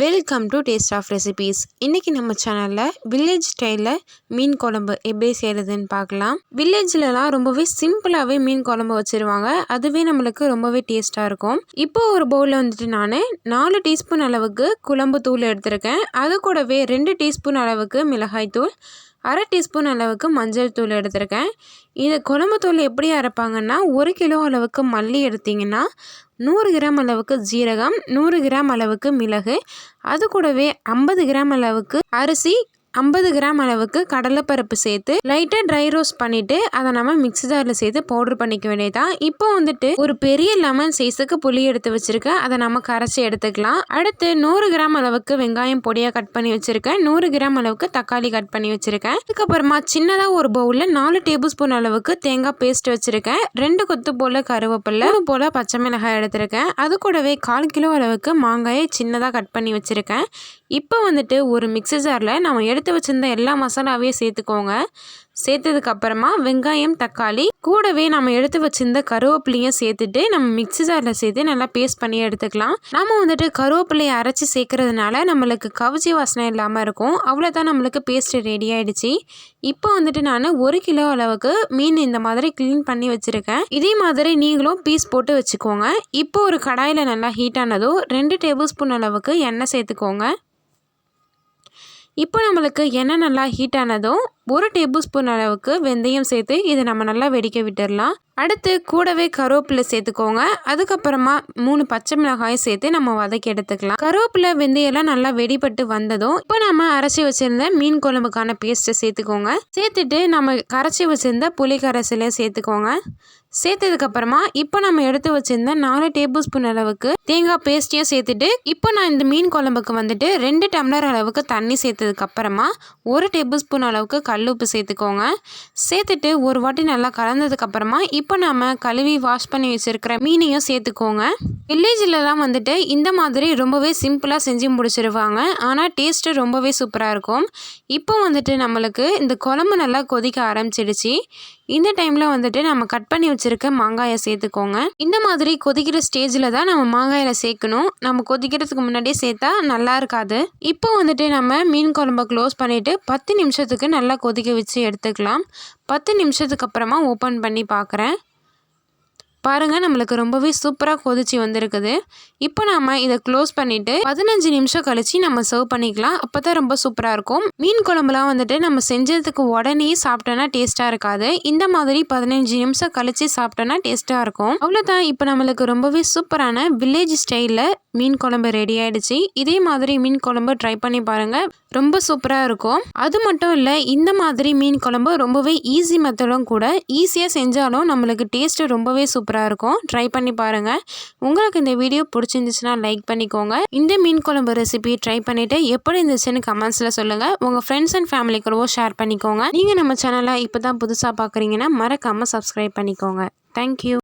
Welcome to taste of recipes இன்றைக்கி நம்ம சேனலில் வில்லேஜ் ஸ்டைலில் மீன் குழம்பு எப்படி செய்கிறதுன்னு பார்க்கலாம். வில்லேஜ்லலாம் ரொம்பவே சிம்பிளாகவே மீன் குழம்பு வச்சுருவாங்க. அதுவே நம்மளுக்கு ரொம்பவே டேஸ்ட்டாக இருக்கும். இப்போ ஒரு பவுலில் வந்துட்டு நான் நாலு டீஸ்பூன் அளவுக்கு குழம்பு தூள் எடுத்திருக்கேன். அது கூடவே ரெண்டு டீஸ்பூன் அளவுக்கு மிளகாய் தூள் அரை டீஸ்பூன் அளவுக்கு மஞ்சள் தூள் எடுத்திருக்கேன். இது குழம்பு தூள் எப்படி அரைப்பாங்கன்னா ஒரு கிலோ அளவுக்கு மல்லி எடுத்திங்கன்னா நூறு கிராம் அளவுக்கு ஜீரகம் நூறு கிராம் அளவுக்கு மிளகு அது கூடவே ஐம்பது கிராம் அளவுக்கு அரிசி ஐம்பது கிராம் அளவுக்கு கடலைப்பருப்பு சேர்த்து லைட்டாக ட்ரை ரோஸ்ட் பண்ணிவிட்டு அதை நம்ம மிக்ஸி ஜாரில் சேர்த்து பவுட்ரு பண்ணிக்க வேண்டியதான் இப்போ வந்துட்டு ஒரு பெரிய லெமன் சைஸுக்கு புளி எடுத்து வச்சுருக்கேன் அதை நம்ம கரைச்சி எடுத்துக்கலாம். அடுத்து நூறு கிராம் அளவுக்கு வெங்காயம் பொடியாக கட் பண்ணி வச்சுருக்கேன். நூறு கிராம் அளவுக்கு தக்காளி கட் பண்ணி வச்சுருக்கேன். அதுக்கப்புறமா சின்னதாக ஒரு பவுலில் நாலு டேபிள் ஸ்பூன் அளவுக்கு தேங்காய் பேஸ்ட் வச்சுருக்கேன். ரெண்டு கொத்து போல் கருவேப்பிலை போல் பச்சை மிளகாய் எடுத்திருக்கேன். அது கூடவே கால் கிலோ அளவுக்கு மாங்காயை சின்னதாக கட் பண்ணி வச்சுருக்கேன். இப்போ வந்துட்டு ஒரு மிக்ஸி ஜாரில் நம்ம எடுத்து எடுத்து வச்சுருந்த எல்லா மசாலாவையும் சேர்த்துக்கோங்க. சேர்த்ததுக்கப்புறமா வெங்காயம் தக்காளி கூடவே நம்ம எடுத்து வச்சிருந்த கருவேப்பிலையும் சேர்த்துட்டு நம்ம மிக்சி ஜாரில் சேர்த்து நல்லா பேஸ்ட் பண்ணி எடுத்துக்கலாம். நம்ம வந்துட்டு கருவேப்பிலையை அரைச்சி சேர்க்கறதுனால நம்மளுக்கு கவுச்சி வாசனை இல்லாமல் இருக்கும். அவ்வளோதான் நம்மளுக்கு பேஸ்ட் ரெடி ஆகிடுச்சு இப்போ வந்துட்டு நான் ஒரு கிலோ அளவுக்கு மீன் இந்த மாதிரி க்ளீன் பண்ணி வச்சுருக்கேன். இதே மாதிரி நீங்களும் பீஸ் போட்டு வச்சுக்கோங்க. இப்போ ஒரு கடாயில் நல்லா ஹீட் ஆனதும் ரெண்டு டேபிள் ஸ்பூன் அளவுக்கு எண்ணெய் சேர்த்துக்கோங்க. இப்போ நம்மளுக்கு எண்ணெய் நல்லா ஹீட் ஆனதும் ஒரு டேபிள் ஸ்பூன் அளவுக்கு வெந்தயம் சேர்த்து இதை நம்ம நல்லா வெடிக்க விட்டுடலாம். அடுத்து கூடவே கருவேப்பிலை சேர்த்துக்கோங்க. அதுக்கப்புறமா மூணு பச்சை மிளகாயும் சேர்த்து நம்ம வதக்கி எடுத்துக்கலாம். கருவேப்பிலை வெந்தயம்லாம் நல்லா வெடிப்பட்டு வந்ததும் இப்போ நம்ம அரைச்சி வச்சிருந்த மீன் குழம்புக்கான பேஸ்ட்டை சேர்த்துக்கோங்க. சேர்த்துட்டு நம்ம கரைச்சி வச்சிருந்த புளி கரைசலையும் சேர்த்துக்கோங்க. சேர்த்ததுக்கப்புறமா இப்போ நம்ம எடுத்து வச்சிருந்த நாலு டேபிள் ஸ்பூன் அளவுக்கு தேங்காய் பேஸ்ட்டையும் சேர்த்துட்டு இப்போ நான் இந்த மீன் குழம்புக்கு வந்துட்டு ரெண்டு டம்ளர் அளவுக்கு தண்ணி சேர்த்ததுக்கப்புறமா ஒரு டேபிள் ஸ்பூன் அளவுக்கு கல் உப்பு சேர்த்துக்கோங்க. சேர்த்துட்டு ஒரு வாட்டி நல்லா கலந்ததுக்கப்புறமா இப்போ நம்ம கழுவி வாஷ் பண்ணி வச்சுருக்கிற மீனையும் சேர்த்துக்கோங்க. வில்லேஜிலலாம் வந்துட்டு இந்த மாதிரி ரொம்பவே சிம்பிளாக செஞ்சு முடிச்சிருவாங்க. ஆனால் டேஸ்ட்டு ரொம்பவே சூப்பராக இருக்கும். இப்போ வந்துட்டு நம்மளுக்கு இந்த குழம்பு நல்லா கொதிக்க ஆரம்பிச்சிடுச்சு. இந்த டைமில் வந்துட்டு நம்ம கட் பண்ணி வச்சுருக்க மாங்காயை சேர்த்துக்கோங்க. இந்த மாதிரி கொதிக்கிற ஸ்டேஜில் தான் நம்ம மாங்காயில் சேர்க்கணும். நம்ம கொதிக்கிறதுக்கு முன்னாடியே சேர்த்தா நல்லா இருக்காது. இப்போ வந்துட்டு நம்ம மீன் குழம்பை க்ளோஸ் பண்ணிவிட்டு பத்து நிமிஷத்துக்கு நல்லா கொதிக்க வச்சு எடுத்துக்கலாம். பத்து நிமிஷத்துக்கு அப்புறமா ஓப்பன் பண்ணி பார்க்குறேன் பாருங்கள் நம்மளுக்கு ரொம்பவே சூப்பராக கொதிச்சு வந்திருக்குது. இப்போ நாம் இதை க்ளோஸ் பண்ணிவிட்டு பதினஞ்சு நிமிஷம் கழித்து நம்ம சர்வ் பண்ணிக்கலாம். அப்போ தான் ரொம்ப சூப்பராக இருக்கும். மீன் குழம்புலாம் வந்துட்டு நம்ம செஞ்சதுக்கு உடனே சாப்பிட்டோன்னா டேஸ்ட்டாக இருக்காது. இந்த மாதிரி பதினஞ்சு நிமிஷம் கழித்து சாப்பிட்டோன்னா டேஸ்ட்டாக இருக்கும். அவ்வளோதான் இப்போ நம்மளுக்கு ரொம்பவே சூப்பரான வில்லேஜ் ஸ்டைலில் மீன் குழம்பு ரெடி ஆகிடுச்சு இதே மாதிரி மீன் குழம்பு ட்ரை பண்ணி பாருங்கள் ரொம்ப சூப்பராக இருக்கும். அது மட்டும் இல்லை இந்த மாதிரி மீன் குழம்பு ரொம்பவே ஈஸி மெத்தடும் கூட ஈஸியாக செஞ்சாலும் நம்மளுக்கு டேஸ்ட்டு ரொம்பவே சூப்பராக சூப்பராக இருக்கும். ட்ரை பண்ணி பாருங்கள் உங்களுக்கு இந்த வீடியோ பிடிச்சிருந்துச்சுன்னா லைக் பண்ணிக்கோங்க. இந்த மீன் குழம்பு ரெசிபி ட்ரை பண்ணிவிட்டு எப்படி இருந்துச்சுன்னு கமெண்ட்ஸில் சொல்லுங்கள் உங்கள் ஃப்ரெண்ட்ஸ் அண்ட் ஃபேமிலி கூடவோ ஷேர் பண்ணிக்கோங்க. நீங்கள் நம்ம சேனலை இப்போ தான் புதுசாக பார்க்குறீங்கன்னா மறக்காமல் சப்ஸ்கிரைப் பண்ணிக்கோங்க. தேங்க்யூ